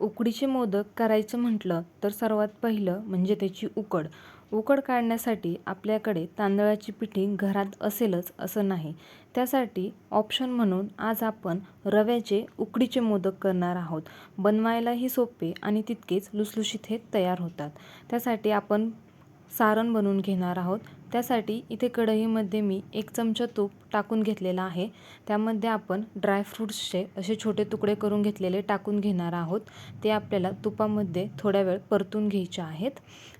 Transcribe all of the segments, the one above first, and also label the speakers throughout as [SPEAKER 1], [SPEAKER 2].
[SPEAKER 1] उकडीचे मोदक करायचं म्हटलं तर सर्वात पहिलं म्हणजे त्याची उकड. उकड काढण्यासाठी आपल्याकडे तांदळाची पिठी घरात असेलच असं नाही. त्यासाठी ऑप्शन म्हणून आज आपण रव्याचे उकडीचे मोदक करणार आहोत. बनवायलाही सोपे आणि तितकेच लुसलुशीत हे तयार होतात. त्यासाठी आपण सारण बनवून घेणार आहोत. त्यासाठी इथे कढईमध्ये मी एक चमचा तूप टाकून घेतलेला आहे. त्यामध्ये आपण ड्रायफ्रूट्सचे असे छोटे तुकडे करून घेतलेले टाकून घेणार आहोत. ते आपल्याला तुपामध्ये थोड्या वेळ परतून घ्यायचे आहेत.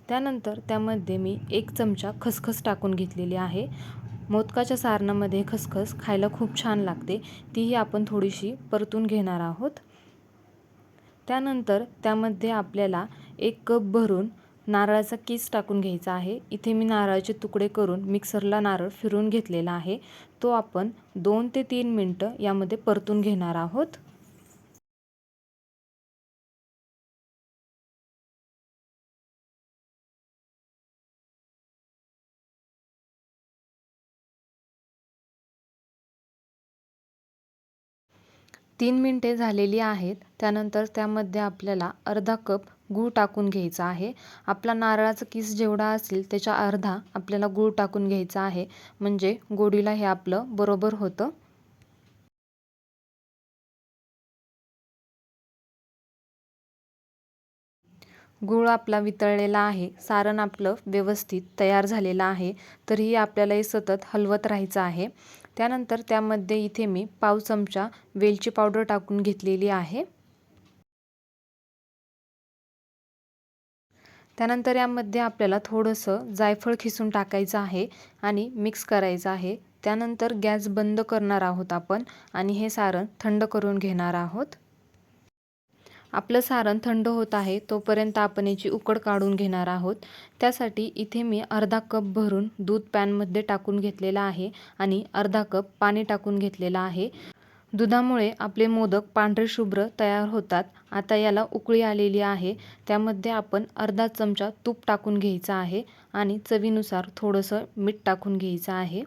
[SPEAKER 1] त्यानंतर त्यामध्ये मी एक चमचा खसखस टाकून घेतलेली आहे. मोदकाच्या सारणामध्ये खसखस खायला खूप छान लागते. तीही आपण थोडीशी परतून घेणार आहोत. त्यानंतर त्यामध्ये आपल्याला एक कप भरून नारळाचा केस टाकून घ्यायचा आहे? इथे मी नारळाचे तुकडे करून मिक्सरला नारळ फिरून घेतलेला आहे. तो आपण दोन ते तीन मिनटं यामध्ये परतून घेणार आहोत. तीन मिनटे झालेली आहेत. त्यानंतर त्यामध्ये आपल्याला अर्धा कप गूळ टाकून घ्यायचा आहे. आपला नारळाचा किस जेवढा असेल त्याच्या अर्धा आपल्याला गूळ टाकून घ्यायचा आहे. म्हणजे गोडीला हे आपलं बरोबर होतं. गूळ आपला वितळलेला आहे. सारण आपलं व्यवस्थित तयार झालेलं आहे. तरीही आपल्याला हे सतत हलवत राहायचं आहे. त्यानंतर त्यामध्ये इथे मी पाव चमचा वेलची पावडर टाकून घेतलेली आहे. त्यानंतर यामध्ये आपल्याला थोडंसं जायफळ खिसून टाकायचं आहे आणि मिक्स करायचं आहे. त्यानंतर गॅस बंद करणार आहोत आपण आणि हे सारण थंड करून घेणार आहोत. आपलं सारण थंड होत आहे तोपर्यंत आपण याची उकड काढून घेणार आहोत. त्यासाठी इथे मी अर्धा कप भरून दूध पॅनमध्ये टाकून घेतलेला आहे आणि अर्धा कप पाणी टाकून घेतलेलं आहे. दुधामुळे आपले मोदक पांढरे शुभ्र तयार होतात. आता याला उकळी आलेली आहे. त्यामध्ये आपण अर्धा चमचा तूप टाकून घ्यायचा आहे आणि चवीनुसार थोडंसं मीठ टाकून घ्यायचं आहे.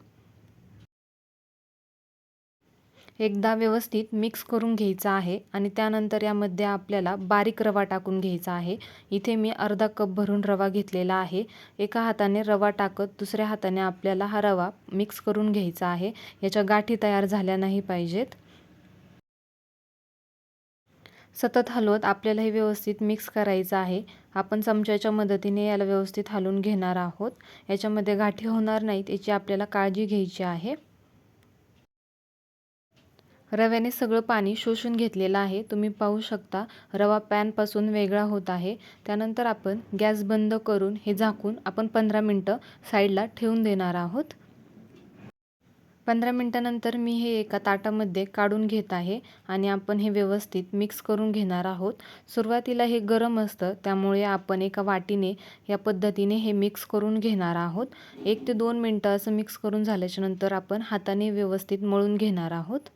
[SPEAKER 1] एकदा व्यवस्थित मिक्स करून घ्यायचा आहे आणि त्यानंतर यामध्ये आपल्याला बारीक रवा टाकून घ्यायचा आहे. इथे मी अर्धा कप भरून रवा घेतलेला आहे. एका हाताने रवा टाकत दुसऱ्या हाताने आपल्याला हा रवा मिक्स करून घ्यायचा आहे. याच्या गाठी तयार झाल्या नाही पाहिजेत. सतत हलवत आपल्याला हे व्यवस्थित मिक्स करायचं आहे. आपण चमच्याच्या मदतीने याला व्यवस्थित हलवून घेणार आहोत. याच्यामध्ये गाठी होणार नाहीत याची आपल्याला काळजी घ्यायची आहे. रव्याने सगळं पाणी शोषून घेतलेलं आहे. तुम्ही पाहू शकता रवा पॅनपासून वेगळा होत आहे. त्यानंतर आपण गॅस बंद करून हे झाकून आपण पंधरा मिनटं साईडला ठेवून देणार आहोत. पंधरा मिनटानंतर मी हे एका ताटामध्ये काढून घेत आहे आणि आपण हे व्यवस्थित मिक्स करून घेणार आहोत. सुरुवातीला हे गरम असतं त्यामुळे आपण एका वाटीने या पद्धतीने हे मिक्स करून घेणार आहोत. एक ते दोन मिनटं असं मिक्स करून झाल्याच्यानंतर आपण हाताने व्यवस्थित मळून घेणार आहोत.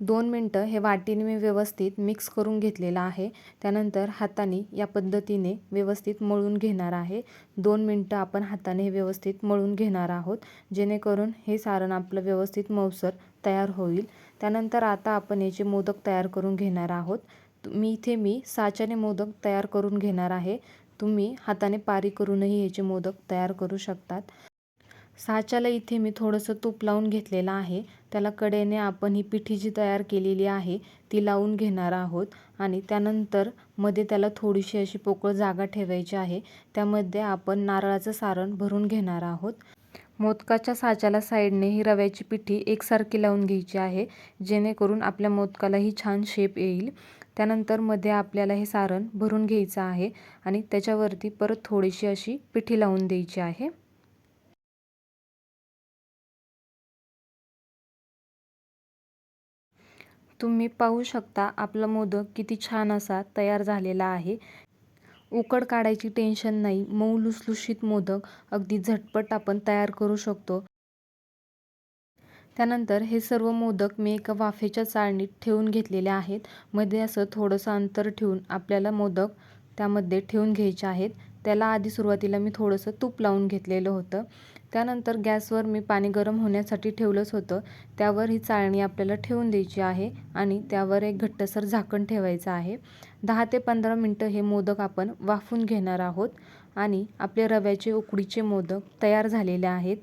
[SPEAKER 1] दोन मिनटं हे वाटीने मी व्यवस्थित मिक्स करून घेतलेलं आहे. त्यानंतर हाताने या पद्धतीने व्यवस्थित मळून घेणार आहे. दोन मिनटं आपण हाताने हे व्यवस्थित मळून घेणार आहोत. जेणेकरून हे सारण आपलं व्यवस्थित मऊसर तयार होईल. त्यानंतर आता आपण याचे मोदक तयार करून घेणार आहोत. मी इथे मी साच्याने मोदक तयार करून घेणार आहे. तुम्ही हाताने पारी करूनही याचे मोदक तयार करू शकतात. साच्याला इथे मी थोडंसं तूप लावून घेतलेलं आहे. त्याला कडेने आपण ही पिठी जी तयार केलेली आहे ती लावून घेणार आहोत आणि त्यानंतरमध्ये त्याला थोडीशी अशी पोकळ जागा ठेवायची आहे. त्यामध्ये आपण नारळाचं सारण भरून घेणार आहोत. मोदकाच्या साच्याला साईडने ही रव्याची पिठी एकसारखी लावून घ्यायची आहे जेणेकरून आपल्या मोदकालाही छान शेप येईल. त्यानंतरमध्ये आपल्याला हे सारण भरून घ्यायचं आहे आणि त्याच्यावरती परत थोडीशी अशी पिठी लावून द्यायची आहे. तुम्ही पाहू शकता आपला मोदक किती छान असा तयार झालेला आहे. उकड काढायची टेन्शन नाही. मऊ लुसलुशीत मोदक अगदी झटपट आपण तयार करू शकतो. त्यानंतर हे सर्व मोदक मी एका वाफेच्या चाळणीत ठेवून घेतलेले आहेत. मध्ये असं थोडंसं अंतर ठेवून आपल्याला मोदक त्यामध्ये ठेवून घ्यायचे आहेत. त्याला आधी सुरुवातीला मी थोडंसं तूप लावून घेतलेलं होतं. त्यानंतर गॅसवर मी पाणी गरम होण्यासाठी ठेवलंच होतं. त्यावर ही चाळणी आपल्याला ठेवून द्यायची आहे आणि त्यावर एक घट्टसर झाकण ठेवायचं आहे. दहा ते पंधरा मिनटं हे मोदक आपण वाफून घेणार आहोत आणि आपले रव्याचे उकडीचे मोदक तयार झालेले आहेत.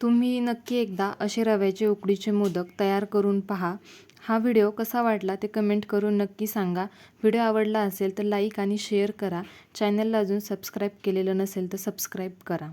[SPEAKER 1] तुम्ही नक्की एकदा असे रव्याचे उकडीचे मोदक तयार करून पहा. हा व्हिडिओ कसा वाटला ते कमेंट करून नक्की सांगा. व्हिडिओ आवडला असेल तर लाईक आणि शेअर करा. चॅनलला अजून सबस्क्राईब केलेलं नसेल तर सबस्क्राईब करा.